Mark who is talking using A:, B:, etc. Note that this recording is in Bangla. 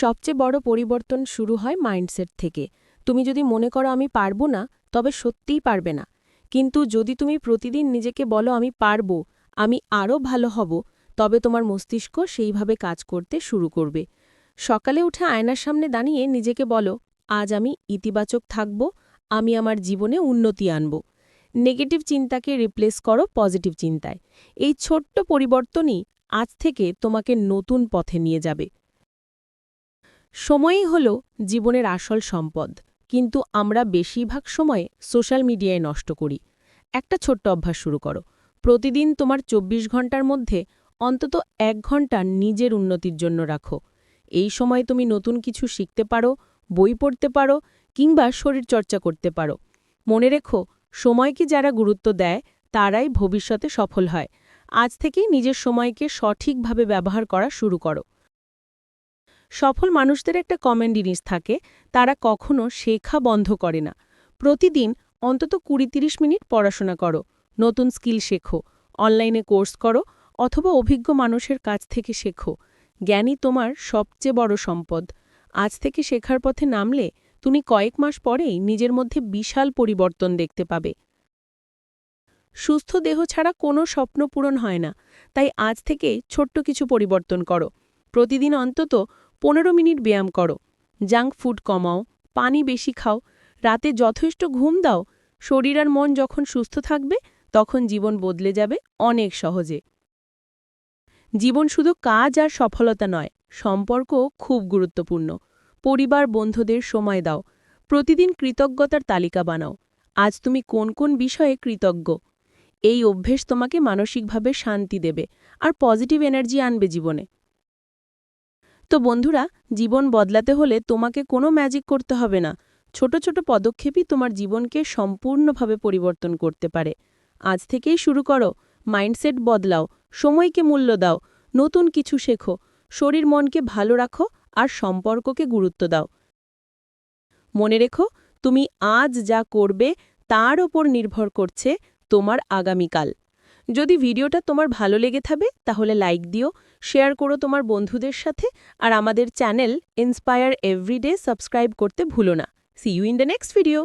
A: সবচেয়ে বড় পরিবর্তন শুরু হয় মাইন্ডসেট থেকে। তুমি যদি মনে করো আমি পারব না, তবে সত্যিই পারবে না। কিন্তু যদি তুমি প্রতিদিন নিজেকে বলো আমি পারব, আমি আরও ভালো হব, তবে তোমার মস্তিষ্ক সেইভাবে কাজ করতে শুরু করবে। সকালে উঠে আয়নার সামনে দাঁড়িয়ে নিজেকে বলো, আজ আমি ইতিবাচক থাকব, আমি আমার জীবনে উন্নতি আনব। নেগেটিভ চিন্তাকে রিপ্লেস করো পজিটিভ চিন্তায়। এই ছোট্ট পরিবর্তনই আজ থেকে তোমাকে নতুন পথে নিয়ে যাবে। সময়ই হল জীবনের আসল সম্পদ, কিন্তু আমরা বেশিরভাগ সময় সোশ্যাল মিডিয়ায় নষ্ট করি। একটা ছোট্ট অভ্যাস শুরু করো। প্রতিদিন তোমার ২৪ ঘণ্টার মধ্যে অন্তত এক ঘণ্টা নিজের উন্নতির জন্য রাখো। এই সময় তুমি নতুন কিছু শিখতে পারো, বই পড়তে পারো, কিংবা শরীরচর্চা করতে পারো। মনে রেখো, সময়কে যারা গুরুত্ব দেয়, তারাই ভবিষ্যতে সফল হয়। আজ থেকেই নিজের সময়কে সঠিকভাবে ব্যবহার করা শুরু করো। সফল মানুষদের একটা কমন জিনিস থাকে, তারা কখনো শেখা বন্ধ করে না। প্রতিদিন অন্তত কুড়ি তিরিশ মিনিট পড়াশোনা করো, নতুন স্কিল শেখো, অনলাইনে কোর্স করো, অথবা অভিজ্ঞ মানুষের কাছ থেকে শেখো। জ্ঞানই তোমার সবচেয়ে বড় সম্পদ। আজ থেকে শেখার পথে নামলে তুমি কয়েক মাস পরেই নিজের মধ্যে বিশাল পরিবর্তন দেখতে পাবে। সুস্থ দেহ ছাড়া কোনো স্বপ্ন পূরণ হয় না, তাই আজ থেকে ছোট্ট কিছু পরিবর্তন করো। প্রতিদিন অন্তত পনেরো মিনিট ব্যায়াম করো। জাঙ্ক ফুড কমাও, পানি বেশি খাও, রাতে যথেষ্ট ঘুম দাও, শরীর আর মন যখন সুস্থ থাকবে, তখন জীবন বদলে যাবে অনেক সহজে। জীবন শুধু কাজ আর সফলতা নয় সম্পর্ক খুব গুরুত্বপূর্ণ। পরিবার, বন্ধুদের সময় দাও। প্রতিদিন কৃতজ্ঞতার তালিকা বানাও। আজ তুমি কোন কোন বিষয়ে কৃতজ্ঞ? এই অভ্যেস তোমাকে মানসিকভাবে শান্তি দেবে আর পজিটিভ এনার্জি আনবে জীবনে। তো বন্ধুরা, জীবন বদলাতে হলে তোমাকে কোনো ম্যাজিক করতে হবে না। ছোট ছোট পদক্ষেপই তোমার জীবনকে সম্পূর্ণভাবে পরিবর্তন করতে পারে। আজ থেকেই শুরু করো। মাইন্ডসেট বদলাও। সময়কে মূল্য দাও। নতুন কিছু শেখো। শরীর মনকে ভালো রাখো আর সম্পর্ককে গুরুত্ব দাও। মনে রেখো, তুমি আজ যা করবে তার ওপর নির্ভর করছে তোমার আগামীকাল। যদি ভিডিওটা তোমার ভালো লেগে থাকে, তাহলে লাইক দিও শেয়ার করো তোমার বন্ধুদের সাথে, আর আমাদের চ্যানেল ইন্সপায়ার এভরিডে সাবস্ক্রাইব করতে ভুলো না। See you in the next video